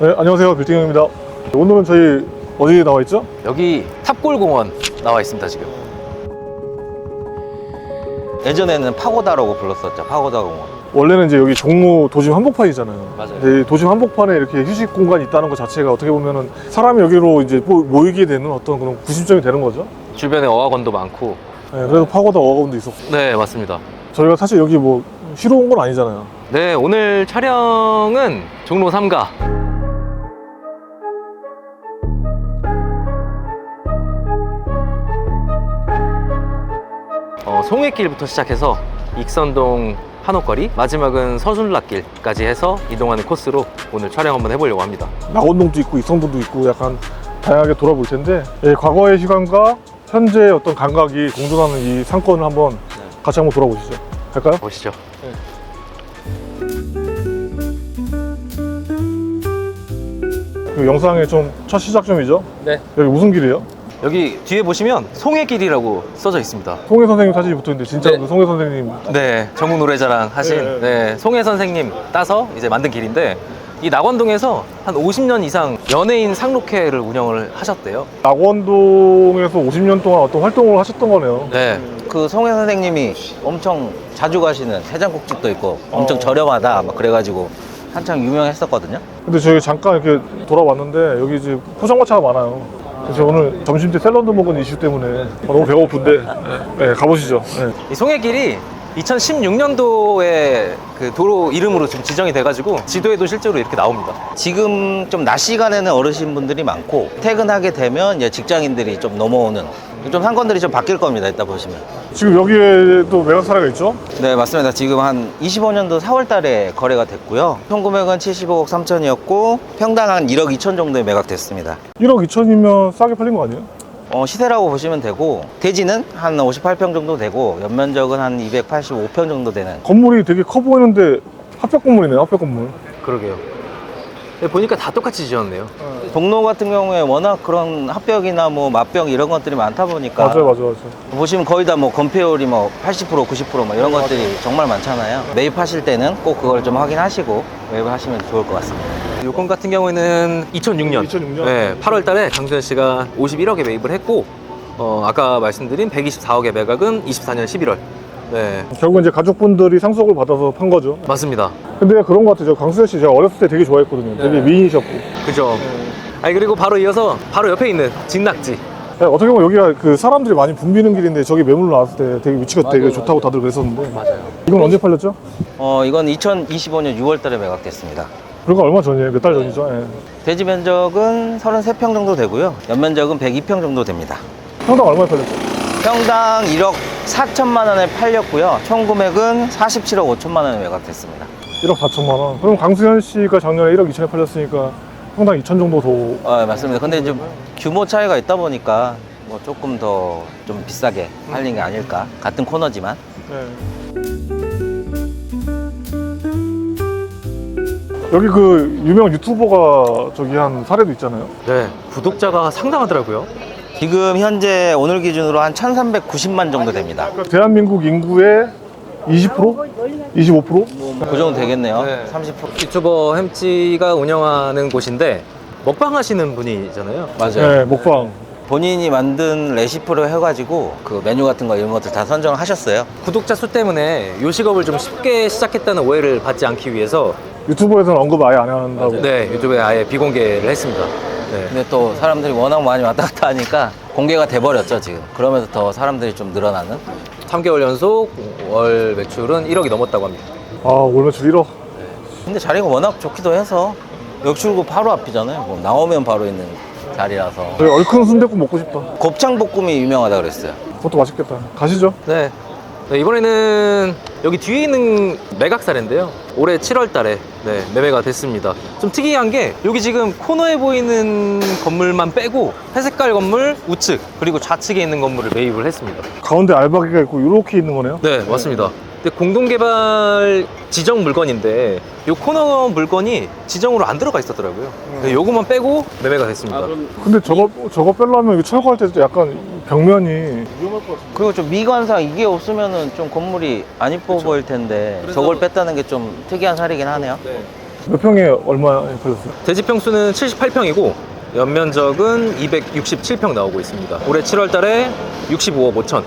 네, 안녕하세요. 빌딩입니다. 오늘은 저희 어디 나와 있죠? 여기 탑골공원 나와 있습니다 지금 예전에는 파고다라고 불렀었죠. 파고다 공원. 원래는 이제 여기 종로 도심 한복판이잖아요. 맞아요. 근데 이 도심 한복판에 이렇게 휴식 공간이 있다는 것 자체가 어떻게 보면은 사람이 여기로 이제 모- 모이게 되는 어떤 그런 구심점이 되는 거죠. 주변에 어학원도 많고 네, 그래서 파고다 어가운도 있었고. 네 맞습니다 저희가 사실 여기 뭐 쉬러 온 건 아니잖아요. 네 오늘 촬영은 종로 3가 송해길부터 시작해서 익선동 한옥거리 마지막은 서순락길까지 해서 이동하는 코스로 오늘 촬영 한번 해보려고 합니다 낙원동도 있고 익성동도 있고 약간 다양하게 돌아볼 텐데 예, 과거의 시간과 현재의 어떤 감각이 공존하는 이 상권을 한번 같이 한번 돌아보시죠. 할까요? 보시죠 그 영상의 좀 첫 시작점이죠. 네 여기 무슨 길이에요? 여기 뒤에 보시면 송해 길이라고 써져 있습니다 송혜 선생님 사진이 붙어 있는데 진짜 네. 그 송혜 선생님 네, 전국 노래자랑 하신 네. 네, 송혜 선생님 따서 이제 만든 길인데 이 낙원동에서 한 50년 이상 연예인 상록회를 운영을 하셨대요. 낙원동에서 50년 동안 어떤 활동을 하셨던 거네요. 네, 그 송혜 선생님이 엄청 자주 가시는 해장국집도 있고 엄청 어. 저렴하다 막 그래가지고 한창 유명했었거든요. 근데 저희 잠깐 이렇게 돌아왔는데 여기 이제 포장마차가 많아요. 그래서 오늘 점심 때 샐러드 먹은 이슈 때문에 아, 너무 배고픈데 네, 가보시죠. 네. 이 송해길이 2016년도에 그 도로 이름으로 지금 지정이 돼가지고 지도에도 실제로 이렇게 나옵니다. 지금 좀 낮 시간에는 어르신분들이 많고 퇴근하게 되면 이제 직장인들이 좀 넘어오는 좀 상권들이 좀 바뀔 겁니다. 이따 보시면. 지금 여기에도 메가사례가 있죠? 네 맞습니다. 지금 한 25년도 4월 달에 거래가 됐고요. 총 금액은 75억 3천이었고 평당 한 1억 2천 정도에 매각됐습니다. 1억 2천이면 싸게 팔린 거 아니에요? 어, 시세라고 보시면 되고 대지는 한 58평 정도 되고 연면적은 한 285평 정도 되는 건물이 되게 커 보이는데 합격 건물이네요. 합격 건물. 그러게요. 근데 보니까 다 똑같이 지었네요. 동로 같은 경우에 워낙 그런 합벽이나 뭐 맞벽 이런 것들이 많다 보니까 맞아요, 맞아요, 맞아요. 보시면 거의 다 뭐 건폐율이 뭐 80% 90%뭐 이런 것들이 정말 많잖아요 매입하실 때는 꼭 그걸 좀 확인하시고 매입하시면 좋을 것 같습니다 요건 같은 경우에는 2006년, 2006년? 네, 8월 달에 강수현 씨가 51억에 매입을 했고 어, 아까 말씀드린 124억의 매각은 24년 11월. 네, 결국 이제 가족분들이 상속을 받아서 판 거죠. 맞습니다. 근데 그런 것 같아요. 저 강수현 씨 제가 어렸을 때 되게 좋아했거든요. 되게 미인이셨고. 그죠. 아니 그리고 바로 이어서 바로 옆에 있는 진낙지. 네, 어떻게 보면 여기가 그 사람들이 많이 붐비는 길인데 저기 매물로 나왔을 때 되게 위치가 되게 좋다고 다들 그랬었는데 맞아요. 이건 언제 팔렸죠? 어 이건 2025년 6월 달에 매각됐습니다 그러니까 얼마 전이에요? 몇 달 전이죠? 예. 대지 면적은 33평 정도 되고요 연면적은 102평 정도 됩니다 평당 얼마에 팔렸죠? 평당 1억 4천만 원에 팔렸고요 총 금액은 47억 5천만 원에 매각됐습니다 1억 4천만 원. 그럼 강수현 씨가 작년에 1억 2천에 팔렸으니까 평당 2천 정도 더. 어, 맞습니다. 근데 좀 규모 차이가 있다 보니까 뭐 조금 더 좀 비싸게 팔린 게 아닐까. 같은 코너지만. 네. 여기 그 유명 유튜버가 저기 한 사례도 있잖아요. 네, 구독자가 상당하더라고요. 지금 현재 오늘 기준으로 한 1390만 정도 됩니다. 그러니까 대한민국 인구의 20%? 25%? 그 정도 되겠네요. 네. 30%. 유튜버 햄찌가 운영하는 곳인데 먹방 하시는 분이잖아요. 맞아요. 네, 먹방. 본인이 만든 레시피로 해가지고 그 메뉴 같은 거 이런 것들 다 선정을 하셨어요. 구독자 수 때문에 요식업을 좀 쉽게 시작했다는 오해를 받지 않기 위해서 유튜버에서는 언급 아예 안 한다고. 네 유튜브에 아예 비공개를 했습니다. 네. 근데 또 사람들이 워낙 많이 왔다 갔다 하니까 공개가 돼버렸죠, 지금. 그러면서 더 사람들이 좀 늘어나는. 3개월 연속 월 매출은 1억이 넘었다고 합니다. 아, 월 매출 1억. 근데 자리가 워낙 좋기도 해서 역출구 바로 앞이잖아요. 뭐 나오면 바로 있는 자리라서. 저희 얼큰 순댓국 먹고 싶다. 곱창 볶음이 유명하다 그랬어요. 그것도 맛있겠다. 가시죠. 네. 네, 이번에는 여기 뒤에 있는 매각사례인데요. 올해 7월 달에 네, 매매가 됐습니다. 좀 특이한 게 여기 지금 코너에 보이는 건물만 빼고 회색깔 건물 우측 그리고 좌측에 있는 건물을 매입을 했습니다. 가운데 알바기가 있고 이렇게 있는 거네요. 네, 맞습니다. 근데 공동개발 지정 물건인데 이 코너 물건이 지정으로 안 들어가 있었더라고요. 네, 요것만 빼고 매매가 됐습니다. 근데 저거 저거 빼려면 이거 철거할 때도 약간 벽면이 그리고 좀 미관상 이게 없으면은 좀 건물이 안 이뻐 보일 텐데 저걸 뺐다는 게 좀 특이한 사례긴 하네요. 몇 평에 얼마에 팔렸어요? 대지 평수는 78평이고 연면적은 267평 나오고 있습니다. 올해 7월 달에 65억 5천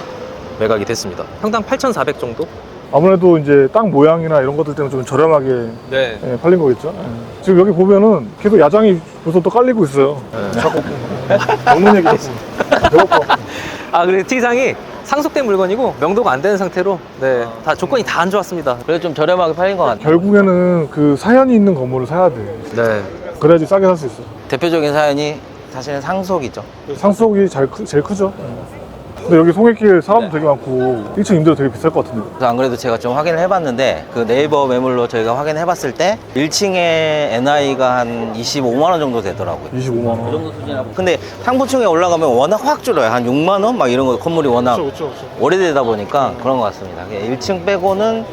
매각이 됐습니다. 평당 8,400 정도? 아무래도 이제 땅 모양이나 이런 것들 때문에 좀 저렴하게 네. 예, 팔린 거겠죠. 예. 지금 여기 보면은 계속 야장이 벌써 또 깔리고 있어요. 네. 자꾸 먹는 얘기 자꾸 배고파. 아, 그리고 T상이 상속된 물건이고 명도가 안 되는 상태로 네, 다 조건이 다 안 좋았습니다. 그래도 좀 저렴하게 팔린 것 같아요. 결국에는 그 사연이 있는 건물을 사야 돼. 네. 그래야지 싸게 살 수 있어. 대표적인 사연이 사실은 상속이죠. 상속이 잘 크- 제일 크죠. 예. 근데 여기 송해길 사람도 되게 많고 1층 임대료 되게 비쌀 것 같은데. 그래서 안 그래도 제가 좀 확인을 해봤는데 그 네이버 매물로 저희가 확인해봤을 때 1층에 NI가 한 25만 원 정도 되더라고요. 25만 원. 수준이라고. 근데 상부층에 올라가면 워낙 확 줄어요. 한 6만 원? 막 이런 거 건물이 워낙 그렇죠, 그렇죠. 오래되다 보니까 그런 것 같습니다. 1층 빼고는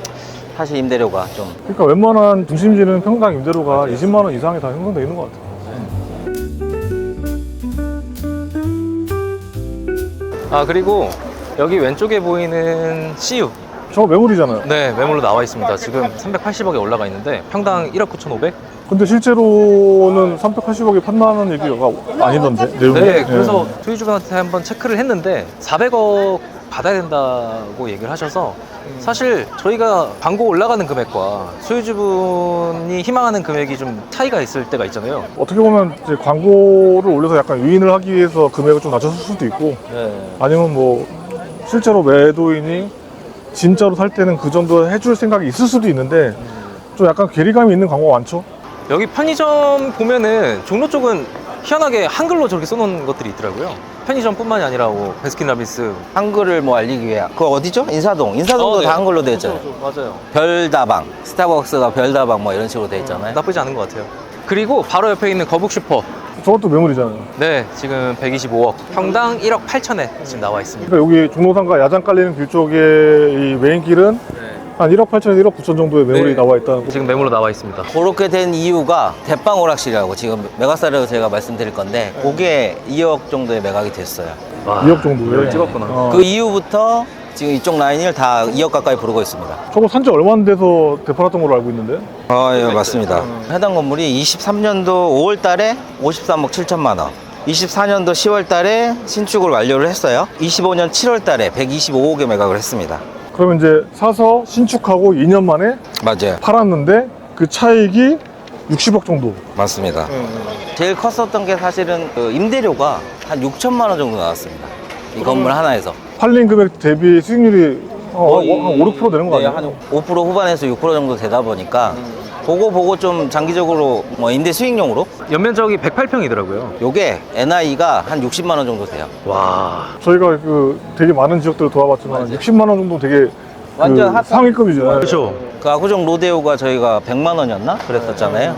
사실 임대료가 좀 그러니까 웬만한 중심지는 평당 임대료가 20만 원 이상이 다 형성돼 있는 것 같아요. 아, 그리고 여기 왼쪽에 보이는 CU. 저거 매물이잖아요. 네, 매물로 나와 있습니다. 지금 380억에 올라가 있는데 평당 1억 9,500? 근데 실제로는 380억에 판다는 얘기가 아니던데 내용이. 네, 그래서 예. 소유주분한테 한번 체크를 했는데 400억 받아야 된다고 얘기를 하셔서 사실 저희가 광고 올라가는 금액과 소유주분이 희망하는 금액이 좀 차이가 있을 때가 있잖아요. 어떻게 보면 이제 광고를 올려서 약간 유인을 하기 위해서 금액을 좀 낮췄을 수도 있고 네. 아니면 뭐 실제로 매도인이 진짜로 살 때는 그 정도 해줄 생각이 있을 수도 있는데 좀 약간 괴리감이 있는 광고가 많죠. 여기 편의점 보면은 종로 쪽은 희한하게 한글로 저렇게 써놓은 것들이 있더라고요. 편의점뿐만이 아니라 뭐 베스킨라빈스. 한글을 뭐 알리기 위해 그거 어디죠? 인사동. 인사동도 어, 네. 다 한글로 되어 있잖아요. 맞아요. 별다방, 스타벅스가 별다방 뭐 이런 식으로 되어 있잖아요. 나쁘지 않은 것 같아요. 그리고 바로 옆에 있는 거북 슈퍼. 저것도 매물이잖아요. 네, 지금 125억. 평당 1억 8천에 지금 나와 있습니다. 그러니까 여기 종로상가 야장 깔리는 길 쪽에 이 메인 길은 한 1억 8천에서 1억 9천 정도의 매물이 네. 나와 있다는 거. 지금 매물로 나와 있습니다. 그렇게 된 이유가 대빵 오락실이라고 지금 메가사를 제가 말씀드릴 건데 그게 2억 정도의 매각이 됐어요. 와, 2억 정도에 찍었구나. 어. 그 이후부터 지금 이쪽 라인을 다 2억 가까이 부르고 있습니다. 저거 산지 얼마 안 돼서 되팔았던 걸로 알고 있는데 아, 예, 맞습니다. 해당 건물이 23년도 5월 달에 53억 7천만 원. 24년도 10월 달에 신축을 완료를 했어요. 25년 7월 달에 125억에 매각을 했습니다. 그러면 이제 사서 신축하고 2년 만에 맞아요. 팔았는데 그 차익이 60억 정도. 맞습니다. 제일 컸었던 게 사실은 그 임대료가 한 6천만 원 정도 나왔습니다. 이 건물 하나에서. 팔린 금액 대비 수익률이 어, 거의- 한 5, 6% 되는 거 네, 아니에요? 한5% 후반에서 6% 정도 되다 보니까 보고 보고 좀 장기적으로 뭐 임대 수익용으로 연면적이 108평이더라고요. 요게 NI가 한 60만 원 정도 돼요. 와. 저희가 그 되게 많은 지역들을 돌아봤지만 60만 원 정도 되게 완전 그 핫한- 상위급이죠. 그렇죠. 그 아구정 로데오가 저희가 100만 원이었나? 그랬었잖아요.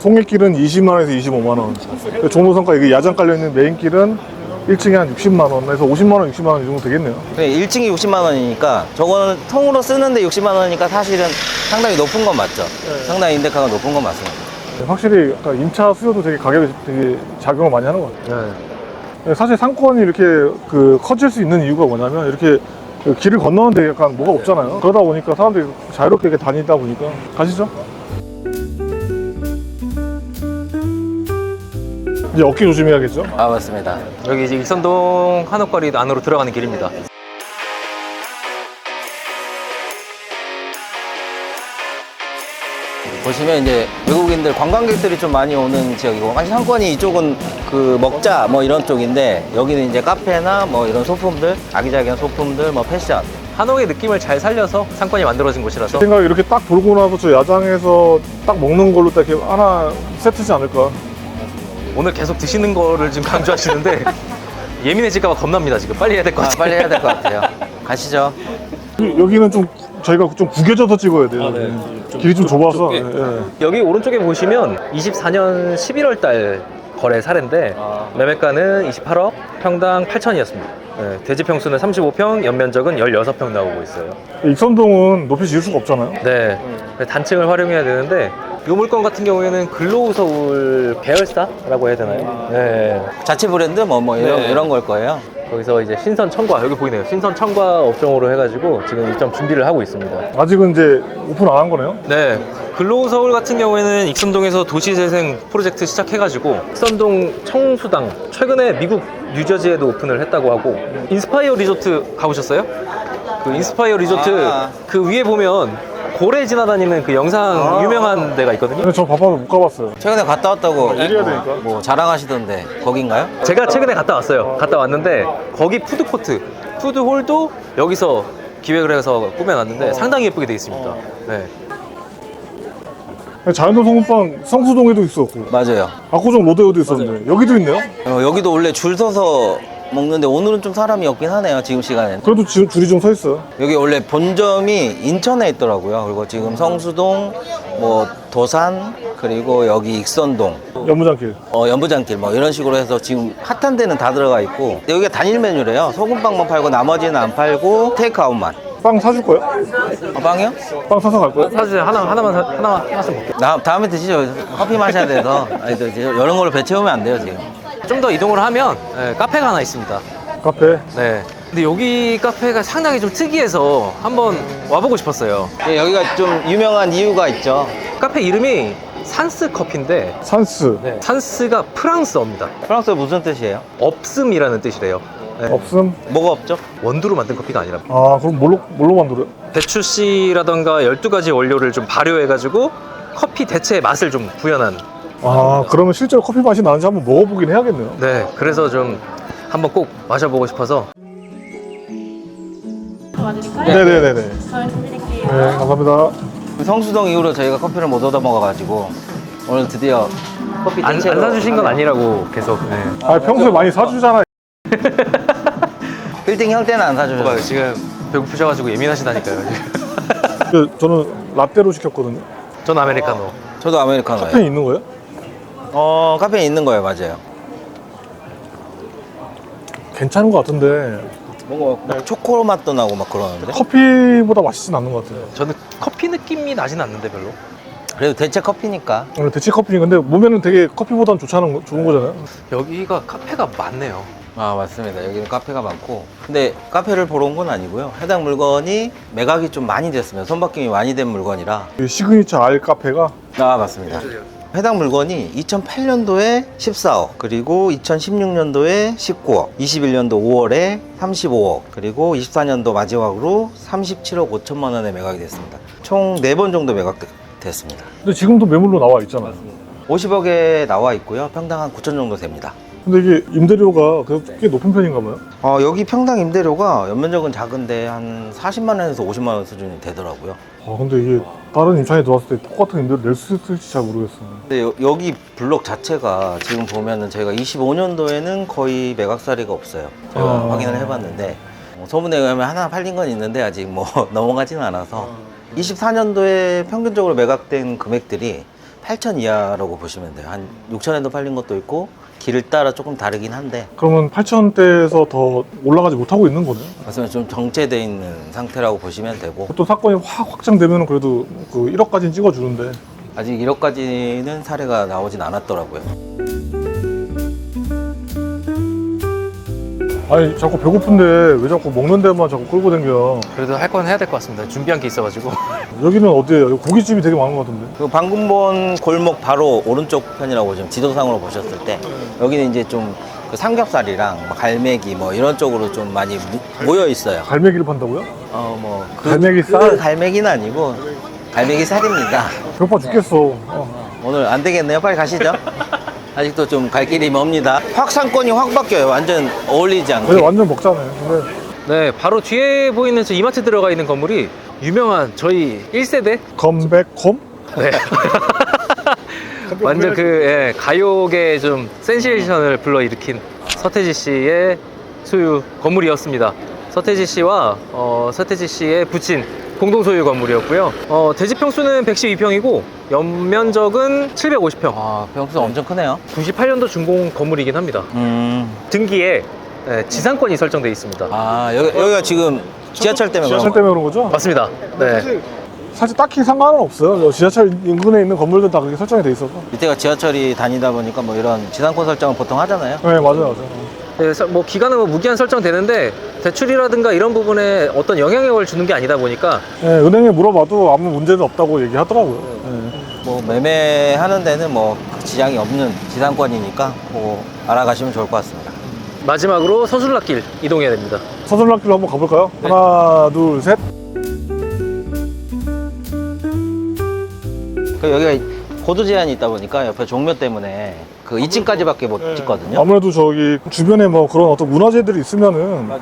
송익길은 20만 원에서 25만 원. 그 종로성과 이게 야장 깔려 있는 메인 길은 1층에 한 60만 원에서 50만 원, 60만 원 이 정도 되겠네요. 1층이 60만 원이니까 저거는 통으로 쓰는데 60만 원이니까 사실은 상당히 높은 건 맞죠. 상당히 인데카가 높은 건 맞습니다. 확실히 약간 임차 수요도 되게 가격이 되게 작용을 많이 하는 것 같아요. 네. 사실 상권이 이렇게 그 커질 수 있는 이유가 뭐냐면 이렇게 그 길을 건너는데 약간 뭐가 없잖아요. 그러다 보니까 사람들이 자유롭게 다니다 보니까 가시죠. 이제 어깨 조심해야겠죠. 아 맞습니다. 여기 이제 익선동 한옥거리 안으로 들어가는 길입니다. 보시면 이제 외국인들 관광객들이 좀 많이 오는 지역이고 사실 상권이 이쪽은 그 먹자 뭐 이런 쪽인데 여기는 이제 카페나 뭐 이런 소품들 아기자기한 소품들 뭐 패션 한옥의 느낌을 잘 살려서 상권이 만들어진 곳이라서 생각에 이렇게 딱 돌고 나서 저 야장에서 딱 먹는 걸로 딱 이렇게 하나 세트지 않을까. 오늘 계속 드시는 거를 지금 강조하시는데 예민해질까봐 겁납니다 지금 빨리 해야 될 것 아, 같아요. 빨리 해야 될 것 같아요. 가시죠. 이- 여기는 좀 저희가 좀 구겨져서 찍어야 돼요. 길이 좀 좁아서. 예, 예. 여기 오른쪽에 보시면 24년 11월 달 거래 사례인데 매매가는 28억, 평당 8천이었습니다. 대지 평수는 35평, 연면적은 16평 나오고 있어요. 익선동은 높이 지을 수가 없잖아요. 네, 단층을 활용해야 되는데 이 물건 같은 경우에는 글로우 서울 계열사라고 해야 되나요? 네. 자체 브랜드 뭐 뭐 이런 네. 이런 걸 거예요. 거기서 이제 신선 청과 여기 보이네요. 신선 청과 업종으로 해가지고 지금 입점 준비를 하고 있습니다. 아직은 이제 오픈 안 한 거네요. 네. 글로우 서울 같은 경우에는 익선동에서 도시재생 프로젝트 시작해가지고 익선동 청수당 최근에 미국 뉴저지에도 오픈을 했다고 하고 인스파이어 리조트 가보셨어요? 그 인스파이어 리조트 아. 그 위에 보면 고래 지나다니는 그 영상 아. 유명한 데가 있거든요. 근데 저 바빠서 못 가봤어요. 최근에 갔다 왔다고 내려야 되니까. 뭐 자랑하시던데 거긴가요? 제가 최근에 갔다 왔어요. 갔다 왔는데 거기 푸드코트, 푸드홀도 여기서 기획을 해서 꾸며놨는데 상당히 예쁘게 돼 있습니다. 네. 자연도 소금빵 성수동에도 있었고 맞아요. 압구정 로데오도 있었는데 여기도 있네요. 어, 여기도 원래 줄 서서 먹는데 오늘은 좀 사람이 없긴 하네요. 지금 시간에는. 그래도 지금 줄이 좀 서 있어요. 여기 원래 본점이 인천에 있더라고요. 그리고 지금 성수동, 뭐 도산, 그리고 여기 익선동, 연무장길. 어, 연부장길 뭐 이런 식으로 해서 지금 핫한 데는 다 들어가 있고 여기가 단일 메뉴래요. 소금빵만 팔고 나머지는 안 팔고 테이크아웃만. 빵 사줄 거예요? 아, 빵이요? 빵 사서 갈 거예요? 사실 하나 하나만 사- 하나만 하나씩 먹게. 나, 다음에 드시죠. 커피 마셔야 돼서. 아니, 저, 저, 이런 걸로 배 채우면 안 돼요, 지금. 좀 더 이동을 하면 네, 카페가 하나 있습니다. 카페. 네. 근데 여기 카페가 상당히 좀 특이해서 한번 와보고 싶었어요. 예, 여기가 좀 유명한 이유가 있죠. 카페 이름이 산스 커피인데 산스. 네, 산스가 프랑스어입니다. 프랑스어 무슨 뜻이에요? 없음이라는 뜻이래요. 네. 없음. 뭐가 없죠? 원두로 만든 커피가 아니라 아 그럼 뭘로 뭘로 만들어요? 배추 씨라던가 12가지 원료를 좀 발효해가지고 커피 대체의 맛을 좀 구현한 아 그러면 실제로 커피 맛이 나는지 한번 먹어보긴 해야겠네요. 네 그래서 좀 한번 꼭 마셔보고 싶어서 도와드릴까요? 네네네네. 저희 준비드릴게요. 네 감사합니다. 성수동 이후로 저희가 커피를 못 얻어 먹어가지고 오늘 드디어 커피 안, 안 대체로 사주신 건 하네요. 아니라고 계속 네. 아 평소에 많이 사주잖아. 빌딩 형 때는 안 사주셨어요. 지금 배고프셔가지고 예민하시다니까요 지금. 그 저는 라떼로 시켰거든요. 전 아메리카노 저도 아메리카노예요. 펜 있는 거예요? 어, 카페인 있는 거예요, 맞아요. 괜찮은 것 같은데. 뭔가 막 초코 맛도 나고 막 그러는데. 커피보다 맛있진 않는 것 같아요. 저는 커피 느낌이 나진 않는데 별로. 그래도 대체 커피니까. 원래 대체 커피인 건데 몸에는 되게 커피보단 좋잖은 거- 좋은 거잖아요. 여기가 카페가 많네요. 아 맞습니다. 여기는 카페가 많고. 근데 카페를 보러 온 건 아니고요. 해당 물건이 매각이 좀 많이 됐습니다 손바뀜이 많이 된 물건이라. 이 시그니처 알 카페가? 아 맞습니다 해당 물건이 2008년도에 14억 그리고 2016년도에 19억 21년도 5월에 35억 그리고 24년도 마지막으로 37억 5천만 원에 매각이 됐습니다. 총 4번 정도 매각됐습니다. 근데 지금도 매물로 나와 있잖아요. 50억에 나와 있고요. 평당 한 9천 정도 됩니다 근데 이게 임대료가 그래도 꽤 높은 편인가 봐요. 어, 여기 평당 임대료가 연면적은 작은데 한 40만 원에서 50만 원 수준이 되더라고요. 아 근데 이게 다른 임차인이 들어왔을 때 똑같은 임대료 낼 수 있을지 잘 모르겠어요. 근데 여, 여기 블록 자체가 지금 보면은 저희가 25년도에는 거의 매각사례가 없어요. 제가 아. 확인을 해봤는데 뭐 소문에 의하면 하나 팔린 건 있는데 아직 뭐 넘어가지는 않아서 24년도에 평균적으로 매각된 금액들이 8천 이하라고 보시면 돼요. 한 6천에도 팔린 것도 있고 길을 따라 조금 다르긴 한데 그러면 8천대에서 더 올라가지 못하고 있는 거네요. 말씀은 좀 정체돼 있는 상태라고 보시면 되고 또 사건이 확 확장되면 그래도 그 1억까지는 찍어주는데 아직 1억까지는 사례가 나오진 않았더라고요. 아니 자꾸 배고픈데 왜 자꾸 먹는 데만 자꾸 끌고 댕겨 그래도 할 건 해야 될 것 같습니다 준비한 게 있어가지고 여기는 어디예요? 여기 고깃집이 되게 많은 것 같은데 그 방금 본 골목 바로 오른쪽 편이라고 지금 지도상으로 보셨을 때 여기는 이제 좀그 삼겹살이랑 뭐 갈매기 뭐 이런 쪽으로 좀 많이 무- 모여 있어요. 갈매기를 판다고요? 어뭐 갈매기 쌀? 그 갈매기는 아니고 갈매기 살입니다. 배고파 죽겠어 어. 오늘 안 되겠네요. 빨리 가시죠. 아직도 좀 갈 길이 멉니다. 확상권이 확 바뀌어요. 완전 어울리지 않게. 여기 완전 먹잖아요 근데 네 바로 뒤에 보이는 저 이마트 들어가 있는 건물이 유명한 저희 1세대 컴백홈? 네. 완전 그 예, 가요계 좀 센세이션을 불러일으킨 서태지 씨의 소유 건물이었습니다. 서태지 씨와 어, 서태지 씨의 부친 공동 소유 건물이었고요. 어, 대지 평수는 112평이고 연면적은 750평. 아, 평수 엄청 크네요. 98년도 준공 건물이긴 합니다. 음. 등기에 예, 지상권이 설정되어 있습니다. 아, 여기, 여기가 지금 지하철 때문에 지하철 그런 때문에 그런 거죠? 맞습니다. 네. 사실, 사실 딱히 상관은 없어요 저 지하철 인근에 있는 건물들 다 그렇게 설정이 돼 있어서 밑에가 지하철이 다니다 보니까 뭐 이런 지상권 설정을 보통 하잖아요. 네 맞아요 맞아요 네, 서- 뭐 기간은 뭐 무기한 설정되는데 대출이라든가 이런 부분에 어떤 영향력을 주는 게 아니다 보니까 예, 은행에 물어봐도 아무 문제는 없다고 얘기하더라고요. 예. 뭐 매매하는 데는 뭐 지장이 없는 지상권이니까 뭐 알아가시면 좋을 것 같습니다. 마지막으로 서술락길 이동해야 됩니다. 서술락길로 한번 가볼까요? 하나, 둘, 셋. 그 여기가 고도 제한이 있다 보니까 옆에 종묘 때문에 그 2층까지밖에 못 찍거든요. 아무래도 저기 주변에 뭐 그런 어떤 문화재들이 있으면은 맞아요.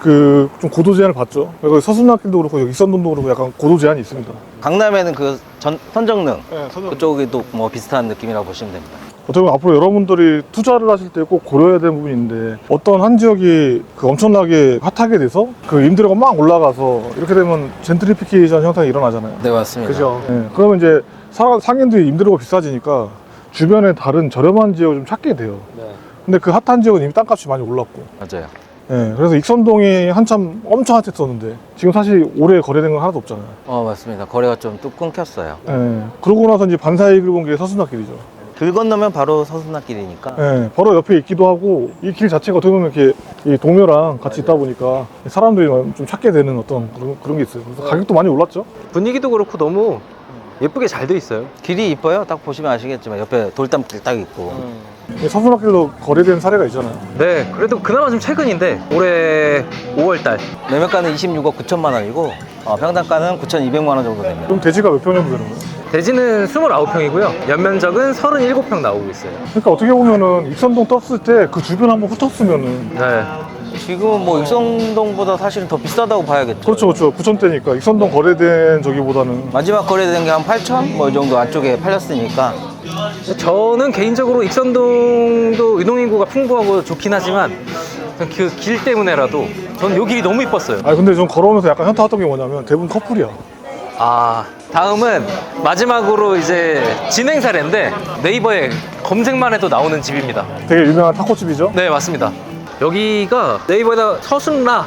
그 좀 고도 제한을 받죠. 여기 서순락길도 그렇고 여기 익선동도 그렇고 약간 고도 제한이 있습니다. 강남에는 그 전, 선정릉 네, 서준. 그쪽에도 뭐 비슷한 느낌이라고 보시면 됩니다. 어떻게 보면 앞으로 여러분들이 투자를 하실 때 꼭 고려해야 되는 부분인데 어떤 한 지역이 그 엄청나게 핫하게 돼서 그 임대료가 막 올라가서 이렇게 되면 젠트리피케이션 현상이 일어나잖아요. 네 맞습니다. 예, 그러면 이제 사- 상인들이 임대료가 비싸지니까 주변에 다른 저렴한 지역을 좀 찾게 돼요. 네. 근데 그 핫한 지역은 이미 땅값이 많이 올랐고. 맞아요. 예, 그래서 익선동이 한참 엄청 핫했었는데 지금 사실 올해 거래된 건 하나도 없잖아요. 어 맞습니다. 거래가 좀 뚝 끊겼어요. 예, 그러고 나서 이제 반사이익을 본게 서순락길이죠. 길 건너면 바로 서순락길이니까 예, 바로 옆에 있기도 하고 이 길 자체가 어떻게 보면 이렇게 이 동묘랑 같이 있다 보니까 사람들이 좀 찾게 되는 어떤 그런, 그런 게 있어요. 그래서 가격도 많이 올랐죠. 분위기도 그렇고 너무 예쁘게 잘 돼 있어요. 길이 이뻐요. 딱 보시면 아시겠지만 옆에 돌담길 딱 있고 이 서순락길도 거래된 사례가 있잖아요. 네, 그래도 그나마 좀 최근인데 올해 5월달 매매가는 26억 9천만 원이고 어, 평당가는 9,200만 원 정도 됩니다. 그럼 대지가 몇 평 정도 되는 거예요? 대지는 29평이고요. 연면적은 37평 나오고 있어요. 그러니까 어떻게 보면은 익선동 떴을 때 그 주변 한번 훑었으면은 네. 지금은 뭐 익성동보다 사실은 더 비싸다고 봐야겠죠. 그렇죠 그렇죠 9천대니까 익선동 거래된 저기보다는 마지막 거래된 게 한 8천 뭐 이 정도 안쪽에 팔렸으니까 저는 개인적으로 익선동도 유동인구가 풍부하고 좋긴 하지만 그 길 때문에라도 저는 요 길이 너무 이뻤어요. 아 근데 좀 걸어오면서 약간 현타 왔던 게 뭐냐면 대부분 커플이야 아, 다음은 마지막으로 이제 진행 사례인데 네이버에 검색만 해도 나오는 집입니다. 되게 유명한 타코집이죠 네, 맞습니다. 여기가 네이버에다 서순라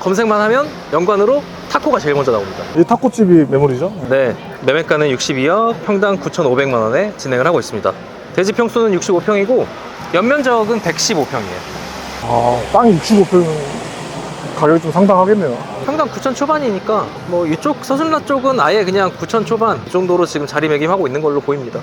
검색만 하면 연관으로 타코가 제일 먼저 나옵니다. 이 타코집이 매물이죠 네, 매매가는 62억, 평당 9,500만 원에 진행을 하고 있습니다. 대지 평수는 65평이고 연면적은 115평이에요. 아 땅이 65평 가격이 좀 상당하겠네요 평당 9천 초반이니까 뭐 이쪽 서순라 쪽은 아예 그냥 9천 초반 정도로 지금 자리매김하고 있는 걸로 보입니다.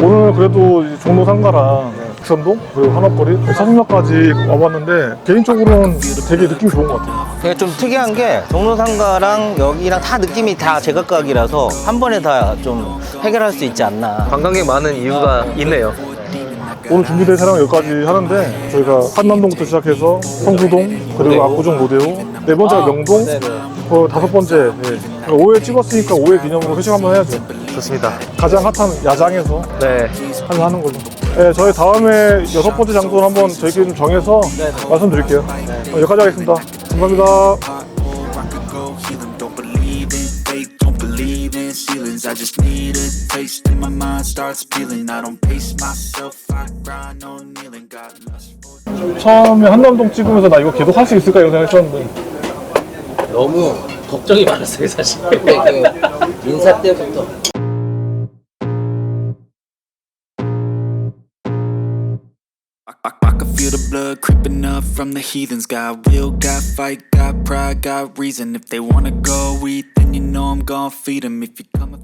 오늘 그래도 이 종로 상가랑 익선동 그리고 한옥거리 서순역까지 와봤는데 개인적으로는 되게 느낌이 좋은 것 같아요 되게 좀 특이한 게 종로상가랑 여기랑 다 느낌이 다 제각각이라서 한 번에 다 좀 해결할 수 있지 않나 관광객 많은 이유가 있네요. 오늘 준비된 촬영은 여기까지 하는데 저희가 한남동부터 시작해서 성수동 그리고 압구정 로데오 네 번째가 명동 어, 다섯 번째 예. 5회 찍었으니까 5회 기념으로 회식 한번 해야죠. 좋습니다. 가장 핫한 야장에서 네. 한번 하는 걸로. 네, 저희 다음에 여섯 번째 장소를 한번 저희끼리 좀 정해서 말씀드릴게요. 어, 여기까지 하겠습니다. 감사합니다 just need a taste, and my mind starts peeling. I don't pace myself, I grind on kneeling. Got lust for 처음에 한남동 찍으면서 나 이거 계속 할 수 있을까 이런 생각 했었는데 너무 걱정이 많았어요 사실 근데 그 인사 때부터 I, I, I can feel the blood creeping up from the heathens. Got will, got fight, got pride, got reason. If they wanna go eat, then you know I'm gonna feed 'em. If you come.